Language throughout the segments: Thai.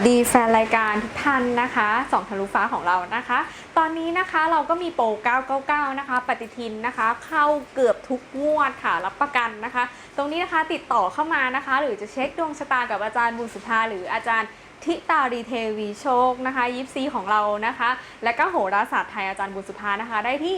สดีแฟนรายการทุกท่านนะคะสองทะลุฟ้าของเรานะคะ ตอนนี้นะคะเราก็มีโปร 999 นะคะ ปฏิทินนะคะ เข้าเกือบทุกงวดค่ะ รับประกันนะคะ ตรงนี้นะคะติดต่อเข้ามานะคะ หรือจะเช็คดวงชะตากับอาจารย์บุญสุภาหรืออาจารย์ ทิตารีเทวีโชคนะคะยิปซีของเรานะคะ และก็โหราศาสตร์ไทยอาจารย์บุญสุภานะคะ ได้ที่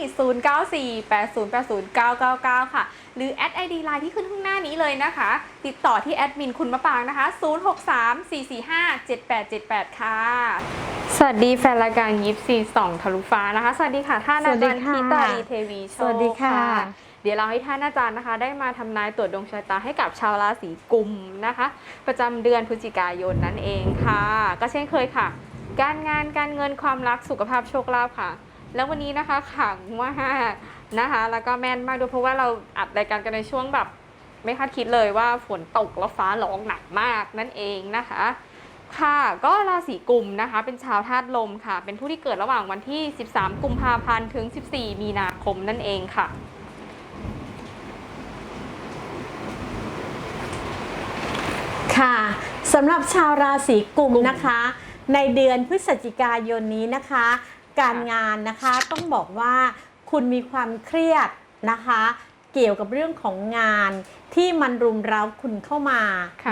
0948080999 ค่ะ หรือแอดไอดีไลน์ที่ขึ้นข้างหน้านี้เลยนะคะ ติดต่อที่แอดมินคุณมะปางนะคะ 0634457878 ค่ะ สวัสดีแฟนรายการยิปซีสองทะลุฟ้านะคะ สวัสดีค่ะ ท่านสวัอาสดีจารย์ค่ะทิตารีเทวีโชคสวัสดีค่ะ เดี๋ยวเราให้ท่านอาจารย์นะคะ ได้มาทำนายตรวจดวงชะตาให้กับชาวราศีกุมนะคะ ประจำเดือนพฤศจิกายนนั่นเองค่ะ ก็เช่นเคยค่ะ การงานการเงินความรักสุขภาพโชคลาภค่ะ แล้ววันนี้นะคะขังมากนะคะ แล้วก็แม่นมากด้วยเพราะว่าเราอัดรายการกันในช่วงแบบ ไม่คาดคิดเลยว่าฝนตกแล้วฟ้าร้องหนักมากนั่นเองนะคะ ค่ะ ก็ราศีกุมนะคะ เป็นชาวธาตุลมค่ะ เป็นผู้ที่เกิดระหว่างวันที่ 13 กุมภาพันธ์ถึง 14 มีนาคมนั่นเองค่ะค่ะสำหรับชาวราศีกุมนะคะ ในเดือนพฤศจิกายนนี้นะคะ การงานนะคะต้องบอกว่าคุณมีความเครียดนะคะ เกี่ยวกับเรื่องของงานที่มันรุมเร้าคุณเข้ามา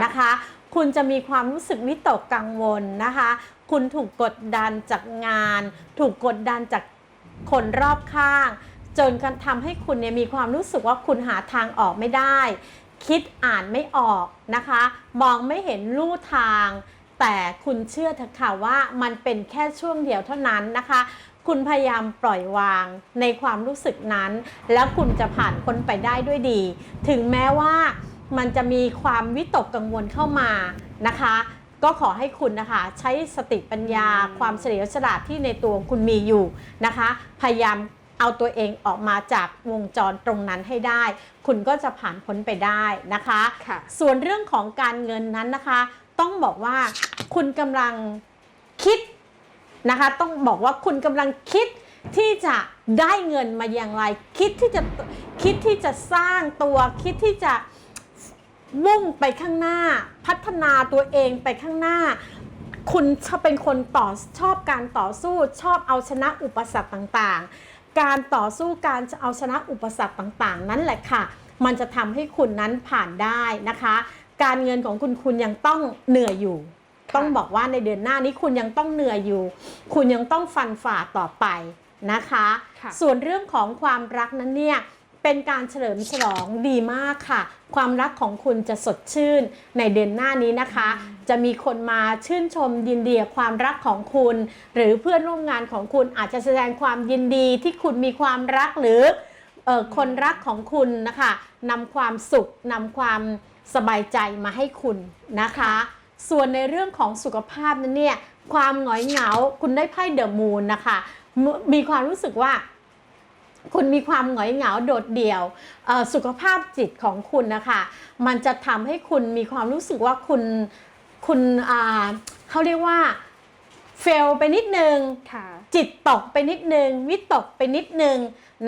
นะคะ คุณจะมีความรู้สึกวิตกกังวลนะคะ คุณถูกกดดันจากงาน ถูกกดดันจากคนรอบข้าง จนกันทำให้คุณเนี่ยมีความรู้สึกว่าคุณหาทางออกไม่ได้ คิดอ่านไม่ออกนะคะ มองไม่เห็นลู่ทาง แต่คุณเชื่อเถอะค่ะว่ามันเป็นแค่ช่วงเดียวเท่านั้นนะคะคุณพยายามปล่อยวางในความรู้สึกนั้น แล้วคุณจะผ่านพ้นไปได้ด้วยดี ถึงแม้ว่า มันจะมีความวิตกกังวลเข้ามานะคะ ก็ขอให้คุณนะคะใช้สติปัญญาอืมความเฉลียวฉลาดที่ในตัวคุณมีอยู่นะคะ พยายามเอาตัวเองออกมาจากวงจรตรงนั้นให้ได้ คุณก็จะผ่านพ้นไปได้นะคะค่ะส่วนเรื่องของการเงินนั้นนะคะ ต้องบอกว่าคุณกำลังคิดนะคะ ต้องบอกว่าคุณกำลังคิดที่จะได้เงินมาอย่างไร คิดที่จะคิดที่จะสร้างตัวคิดที่จะ มุ่งไปข้างหน้า พัฒนาตัวเองไปข้างหน้า คุณชอบเป็นคนต่อชอบการต่อสู้ชอบเอาชนะอุปสรรคต่างๆ การต่อสู้การจะเอาชนะอุปสรรคต่างๆ นั่นแหละค่ะ มันจะทำให้คุณนั้นผ่านได้นะคะ การเงินของคุณคุณยังต้องเหนื่อยอยู่ค่ะต้องบอกว่าในเดือนหน้านี้คุณยังต้องเหนื่อยอยู่ คุณยังต้องฟันฝ่าต่อไปนะคะค่ะส่วนเรื่องของความรักนั้นเนี่ย เป็นการเฉลิมฉลองดีมากค่ะ ความรักของคุณจะสดชื่นในเดือนหน้านี้นะคะ จะมีคนมาชื่นชมยินดีกับความรักของคุณ หรือเพื่อนร่วมงานของคุณอาจจะแสดงความยินดีที่คุณมีความรักหรือเอ่อคนรักของคุณนะคะนำความสุขนำความสบายใจมาให้คุณนะคะ ส่วนในเรื่องของสุขภาพนั้นเนี่ยความหงอยเหงาคุณได้ไพ่เดอะมูนนะคะมมีความรู้สึกว่า คุณมีความหงอยเหงาโดดเดี่ยวสุขภาพจิตของคุณนะคะ มันจะทำให้คุณมีความรู้สึกว่าคุณคุณเขาเรียกว่า เฟลไปนิดนึงค่ะจิตตกไปนิดนึง วิตกไปนิดนึง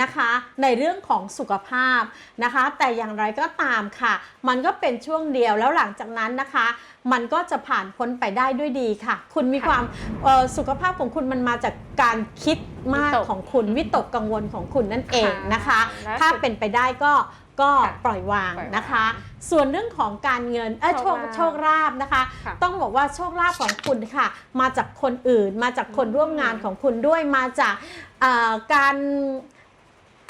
นะคะ ในเรื่องของสุขภาพนะคะ แต่อย่างไรก็ตามค่ะ มันก็เป็นช่วงเดียวแล้วหลังจากนั้นนะคะ มันก็จะผ่านพ้นไปได้ด้วยดีค่ะ คุณมีค่ะความเอ่อสุขภาพของคุณมันมาจากการคิดมากวิตกของคุณวิตกกังวลของคุณนั่นเองนะคะและถ้าเป็นไปได้ก็ ก็ค่ะปล่อยวางปล่อยวางนะคะ ส่วนเรื่องของการเงินเออโชโชคคลาภโชคลาภนะคะค่ะต้องบอกว่าโชคลาภของคุณค่ะ มาจากคนอื่น มาจากคนร่วมงานของคุณด้วยมาจากเอ่อการ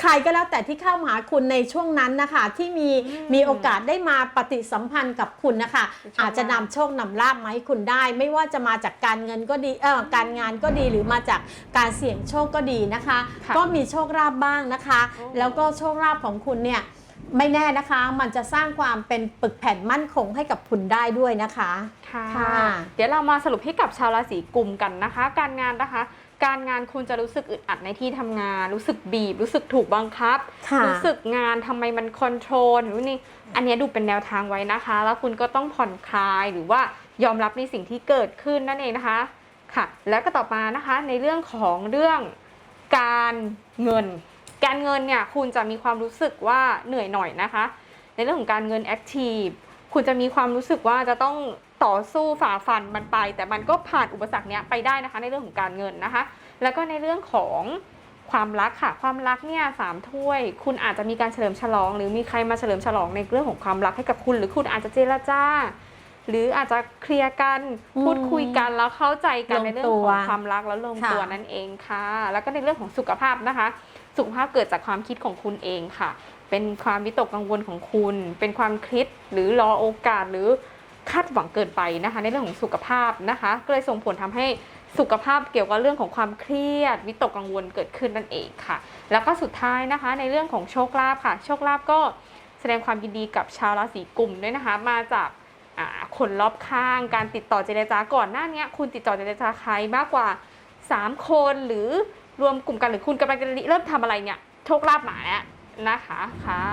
ใครก็แล้วแต่ที่เข้ามาหาคุณในช่วงนั้นนะคะที่มีอืมมีโอกาสได้มาปฏิสัมพันธ์กับคุณนะคะโชคลาภอาจจะนำโชคนำลาบมาให้คุณได้ ไม่ว่าจะมาจากการเงินก็ดีเออการงานก็ดีหรือมาจากการเสี่ยงโชคก็ดีนะคะค่ะก็มีโชคลาภบ้างนะคะโอ้แล้วก็โชคลาภของคุณเนี่ย ไม่แน่นะคะ มันจะสร้างความเป็นปึกแผ่นมั่นคงให้กับคุณได้ด้วยนะคะ ค่ะ ค่ะ เดี๋ยวเรามาสรุปให้กับชาวราศีกุมกันนะคะ การงานนะคะ การงานคุณจะรู้สึกอึดอัดในที่ทำงาน รู้สึกบีบ รู้สึกถูกบังคับ ค่ะ รู้สึกงานทำไมมันคอนโทรลหรือนี่ อันเนี้ยดูเป็นแนวทางไว้นะคะ แล้วคุณก็ต้องผ่อนคลายหรือว่ายอมรับในสิ่งที่เกิดขึ้นนั่นเองนะคะ ค่ะ แล้วก็ต่อมานะคะในเรื่องของเรื่องการเงิน การเงินเนี่ยคุณจะมีความรู้สึกว่าเหนื่อยหน่อยนะคะ ในเรื่องของการเงินแอคทีฟคุณจะมีความรู้สึกว่าจะต้องต่อสู้ฝ่าฟันมันไป แต่มันก็ผ่านอุปสรรคเนี้ยไปได้นะคะ ในเรื่องของการเงินนะคะ แล้วก็ในเรื่องของความรักค่ะความรักเนี่ยสามถ้วย คุณอาจจะมีการเฉลิมฉลอง หรือมีใครมาเฉลิมฉลองในเรื่องของความรักให้กับคุณ หรือคุณอาจจะเจรจาหรืออาจจะเคลียร์กันอืมพูดคุยกันแล้วเข้าใจกันลงในเรื่องตัขวองความรักแล้วลงตัวค่ะนั่นเองค่ะ แล้วก็ในเรื่องของสุขภาพนะคะ สุขภาพเกิดจากความคิดของคุณเองค่ะ เป็นความวิตกกังวลของคุณ เป็นความคิดหรือรอโอกาสหรือคาดหวังเกินไปนะคะ ในเรื่องของสุขภาพนะคะ ก็เลยส่งผลทำให้สุขภาพเกี่ยวกับเรื่องของความเครียด วิตกกังวลเกิดขึ้นนั่นเองค่ะ แล้วก็สุดท้ายนะคะ ในเรื่องของโชคลาภค่ะ โชคลาภก็แสดงความยินดีกับชาวราศีกุมด้วยนะคะ มาจากคนรอบข้าง การติดต่อเจรจาก่อนหน้านี้คุณติดต่อเจรจาใครมากกว่า 3 คนหรือ รวมกลุ่มกันหรือคุณกำลังจะเริ่มทำอะไรเนี่ยโชคลาภมาแล้วนะคะค่ะ